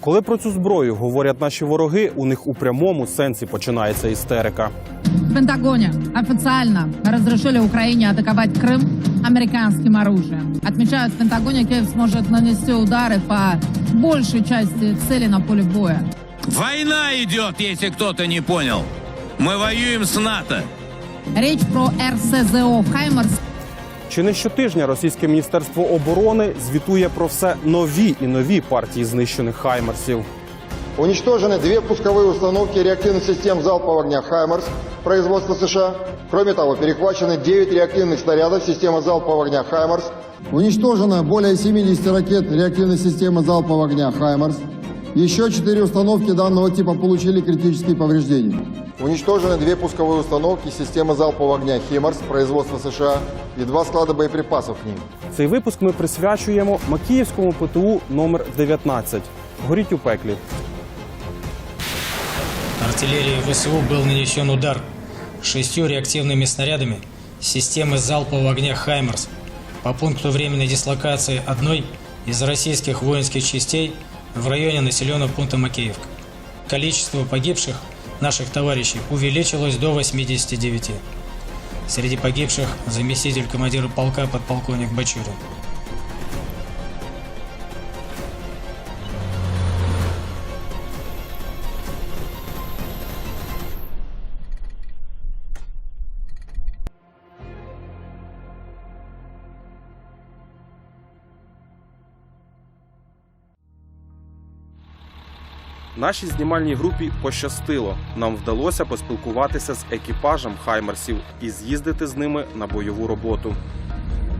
Коли про цю зброю говорять наші вороги, у них у прямому сенсі починається істерика. В Пентагоне официально разрешили Украине атаковать Крым американским оружием. Отмечают, в Пентагоне Киев сможет нанести удары по большей части целей на поле боя. Война идет, если кто-то не понял. Мы воюем с НАТО. Речь про РСЗО «Хаймарс» Чи не щотижня російське міністерство оборони звітує про все нові і нові партії знищених хаймерсів. Уничтожены две пусковые установки реактивных систем залпового огня «Хаймерс» производства США. Кроме того, перехвачены 9 реактивных снарядов системы залпового огня «Хаймерс». Уничтожено более 70 ракет реактивной системы залпового огня «Хаймерс». Еще 4 установки данного типа получили критические повреждения. Уничтожены две пусковые установки системы залпового огня «Химарс» производства США и два склада боеприпасов к ним. Цей випуск ми присвячуємо Макіївському ПТУ номер 19 Горіть у пеклі. Артиллерии ВСУ был нанесен удар шестью реактивными снарядами системы залпового огня «Хаймерс» по пункту временной дислокации одной из российских воинских частей в районе населенного пункта Макеевка. Количество погибших наших товарищей увеличилось до 89. Среди погибших заместитель командира полка подполковник Бачурин. Нашій знімальній групі пощастило. Нам вдалося поспілкуватися з екіпажем хаймерсів і з'їздити з ними на бойову роботу.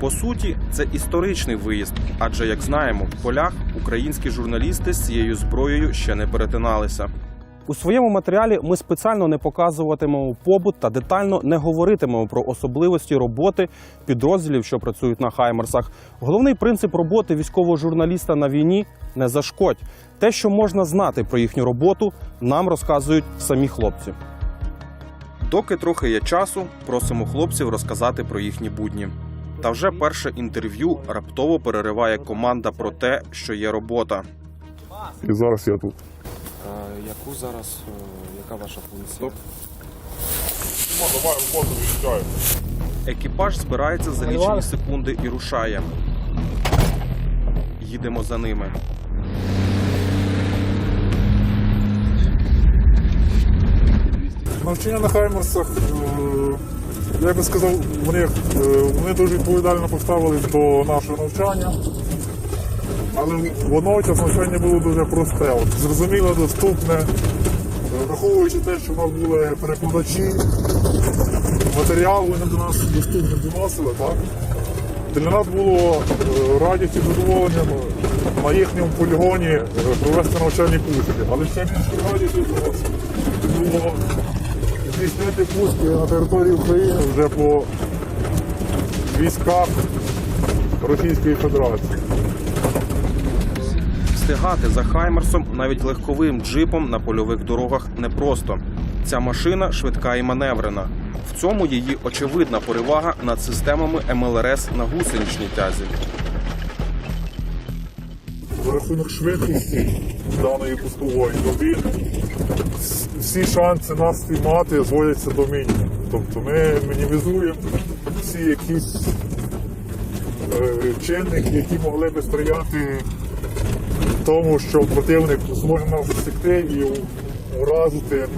По суті, це історичний виїзд, адже, як знаємо, в полях українські журналісти з цією зброєю ще не перетиналися. У своєму матеріалі ми спеціально не показуватимемо побут та детально не говоритимемо про особливості роботи підрозділів, що працюють на хаймерсах. Головний принцип роботи військового журналіста на війні не зашкодь. Те, що можна знати про їхню роботу, нам розказують самі хлопці. Доки трохи є часу, просимо хлопців розказати про їхні будні. Та вже перше інтерв'ю раптово перериває команда про те, що є робота. І зараз я тут. Яку зараз, е, яка ваша функція? Давай роботу виїжджаю. Екіпаж збирається за лічені секунди і рушає. Їдемо за ними. Навчання на Хаймерсах, е, я би сказав, вони, е, вони дуже відповідально поставились до нашого навчання. Але водночас навчання було дуже просте, от, зрозуміло, доступне, враховуючи те, що в нас були перекладачі, матеріал вони до нас доступно доносили, так? Для нас було е, радістю і задоволенням на їхньому полігоні е, провести навчальні курси. Але ще більше радістю для нас було здійснити пуски на території України вже по військах Російської Федерації. Встигати за Хаймерсом навіть легковим джипом на польових дорогах непросто. Ця машина швидка і маневрена. В цьому її очевидна перевага над системами МЛРС на гусеничній тязі. За рахунок швидкості даної пускової доби всі шанси нас спіймати зводяться до мінімуму. Тобто ми мінімізуємо всі якісь е, чинники, які могли би сприяти тому, що противник зможе нас засекти і уразити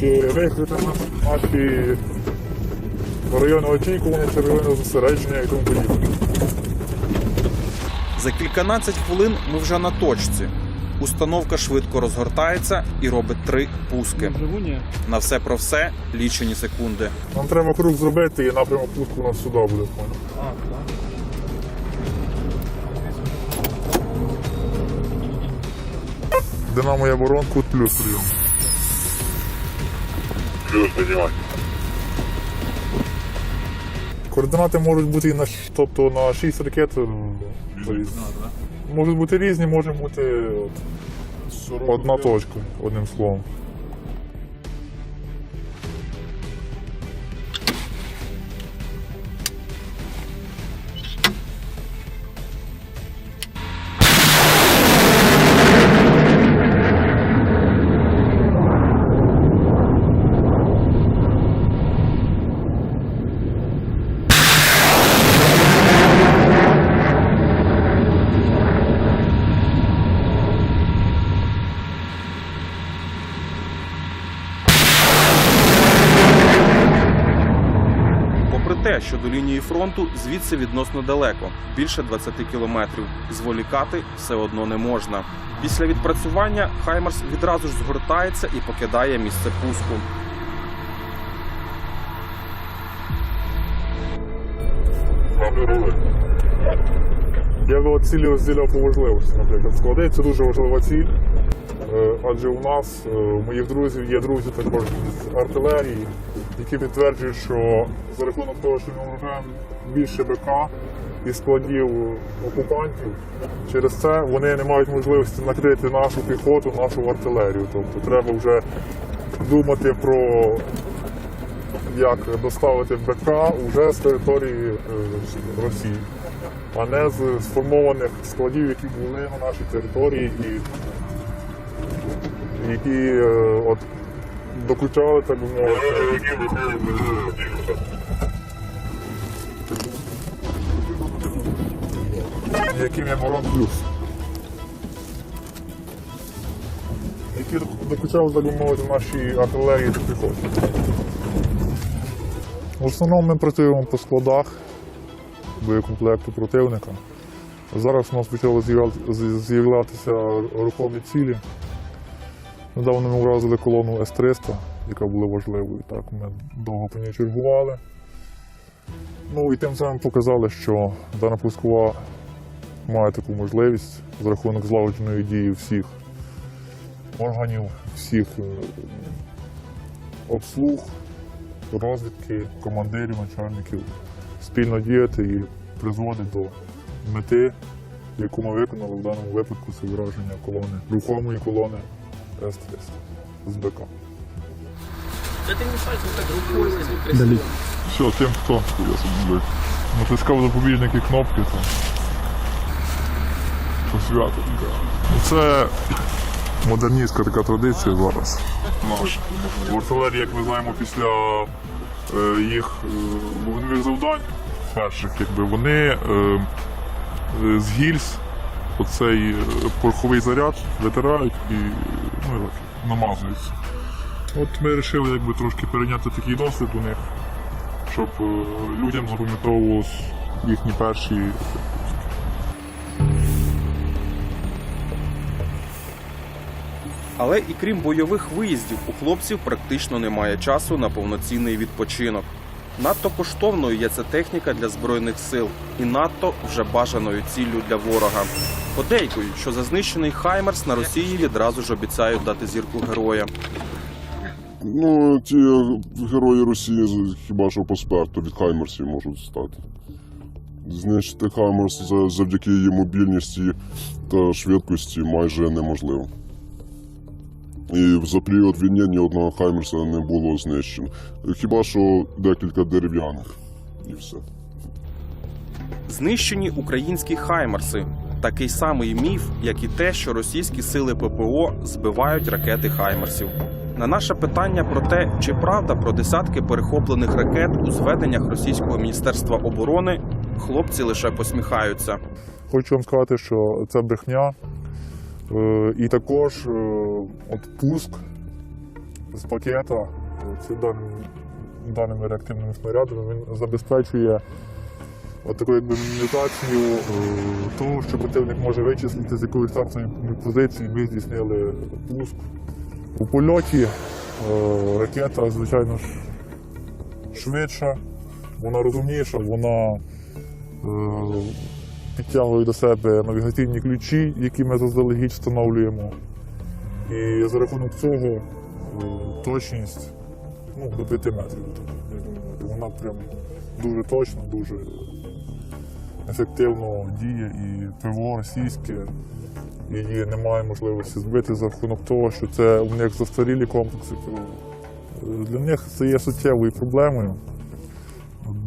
чи викрити нас наші райони очікування чи райони зосередження і тому подібне. За кільканадцять хвилин ми вже на точці. Установка швидко розгортається і робить три пуски. На все про все лічені секунди. Нам треба круг зробити і напрямок пуску у нас сюди буде. понял? Динамо я оборон, кут плюс прийом. Плюс піднімай. Координати можуть бути і на, тобто на 6 ракет. е, Можуть бути різні, може бути от, одна точка, одним словом. Що до лінії фронту звідси відносно далеко більше 20 кілометрів. Зволікати все одно не можна. Після відпрацювання Хаймарс відразу ж згортається і покидає місце пуску. Я от цілі розділяв по важливості, наприклад. Це дуже важлива ціль, е, адже у нас, е, у моїх друзів, є друзі також з артилерії, які підтверджують, що за рахунок того, що ми вважаємо більше БК і складів окупантів, через це вони не мають можливості накрити нашу піхоту, нашу артилерію. Тобто треба вже думати про як доставити БК вже з території е, Росії, а не з сформованих складів, які були на нашій території і які е, от, докучали, так би мовити. Яким є Ворон Плюс. Які докучали, так би мовити, нашій артилерії та піхоті. В основному ми працюємо по складах боєкомплекту противника. Зараз у нас почали з'являтися рухомі цілі. Недавно ми вразили колону С-300, яка була важливою. Так, ми довго по ній чергували. Ну і тим самим показали, що дана пускова має таку можливість за рахунок злагодженої дії всіх органів, всіх е, обслуг, розвідки, командирів, начальників спільно діяти і призводить до мети, яку ми виконали в даному випадку це враження колони, рухомої колони С-300 з БК. Все, тим, хто я собі. натискав запобіжники кнопки, то посвято. Це модерністська така традиція зараз. Наша. В артилерії, як ми знаємо, після е, їх е, вогневих завдань перших, якби вони е, е, з гільз оцей е, пороховий заряд витирають і ну, і так, намазуються. От ми вирішили якби трошки перейняти такий досвід у них, щоб е, людям запам'ятовувалось їхні перші Але і крім бойових виїздів, у хлопців практично немає часу на повноцінний відпочинок. Надто коштовною є ця техніка для збройних сил і надто вже бажаною ціллю для ворога. Подейкують, що за знищений Хаймерс на Росії відразу ж обіцяють дати зірку героя. Ну, ті герої Росії хіба що по сперту від Хаймерсів можуть стати. Знищити Хаймерс за- завдяки її мобільності та швидкості майже неможливо. І за період війни ні одного Хаймерса не було знищено. Хіба що декілька дерев'яних. І все. Знищені українські Хаймерси. Такий самий міф, як і те, що російські сили ППО збивають ракети Хаймерсів. На наше питання про те, чи правда про десятки перехоплених ракет у зведеннях російського міністерства оборони, хлопці лише посміхаються. Хочу вам сказати, що це брехня. Е, І також е, от пуск з пакета е, даними реактивними снарядами він забезпечує от таку якби мінімізацію того, що противник може вичислити, з якої стартової позиції ми здійснили пуск. У польоті ракета, звичайно ж, швидша, вона розумніша, вона підтягує до себе навігаційні ключі, які ми заздалегідь встановлюємо. І за рахунок цього е, точність ну, до 5 метрів. Вона прям дуже точно, дуже ефективно діє і ПВО російське. Її немає можливості збити за рахунок того, що це у них застарілі комплекси Для них це є суттєвою проблемою.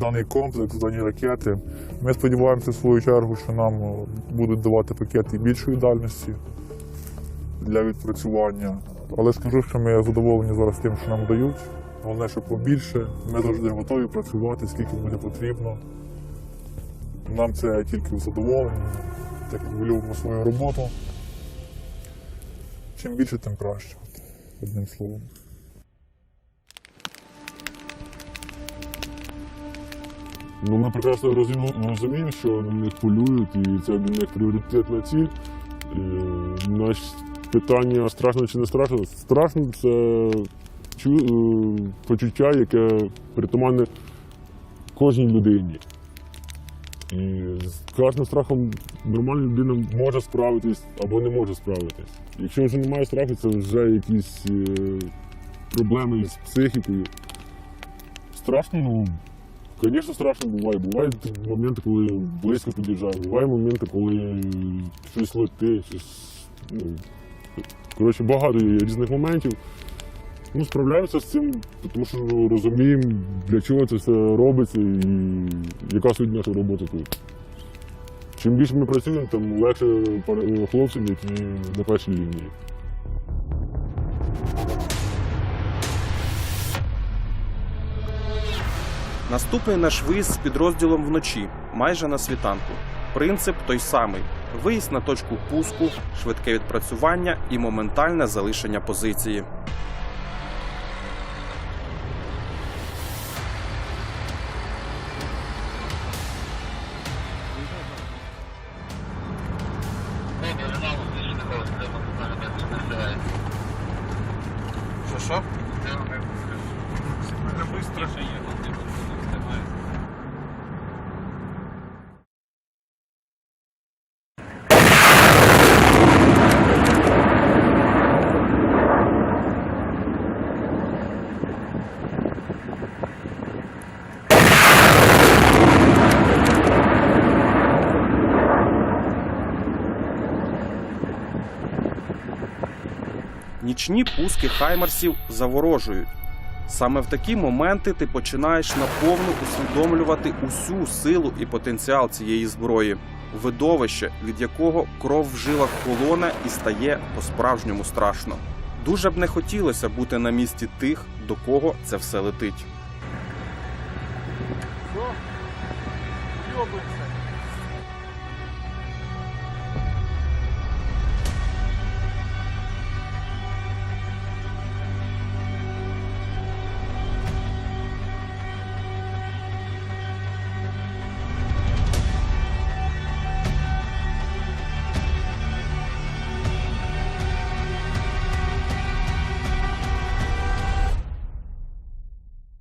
Даний комплекс, дані ракети. Ми сподіваємося, в свою чергу, що нам е, будуть давати пакети більшої дальності для відпрацювання. Але скажу, що ми задоволені зараз тим, що нам дають. Головне, що побільше. Ми завжди готові працювати, скільки буде потрібно. Нам це тільки задоволення, так як ми любимо свою роботу. Чим більше, тим краще. Одним словом. Ну, ми прекрасно розуміємо, що на них полюють, і це для них пріоритетна ціль. І, наш питання страшно чи не страшно? Страшно це е, почуття, яке притаманне кожній людині. І з кожним страхом нормальна людина може справитись або не може справитись. Якщо вже немає страху, це вже якісь е, проблеми з психікою. Страшно, ну, звісно, страшно буває. Бувають моменти, коли близько під'їжджає, бувають моменти, коли щось летить, щось. Ну, коротше, багато є різних моментів. Ну, справляємося з цим, тому що розуміємо, для чого це все робиться і яка суть нашої роботи тут. Чим більше ми працюємо, тим легше хлопцям, які на першій лінії. Наступний наш виїзд з підрозділом вночі, майже на світанку. Принцип той самий: виїзд на точку пуску, швидке відпрацювання і моментальне залишення позиції. Нічні пуски хаймерсів заворожують. Саме в такі моменти ти починаєш наповну усвідомлювати усю силу і потенціал цієї зброї, видовище, від якого кров в жилах холоне і стає по-справжньому страшно. Дуже б не хотілося бути на місці тих, до кого це все летить. Йобується.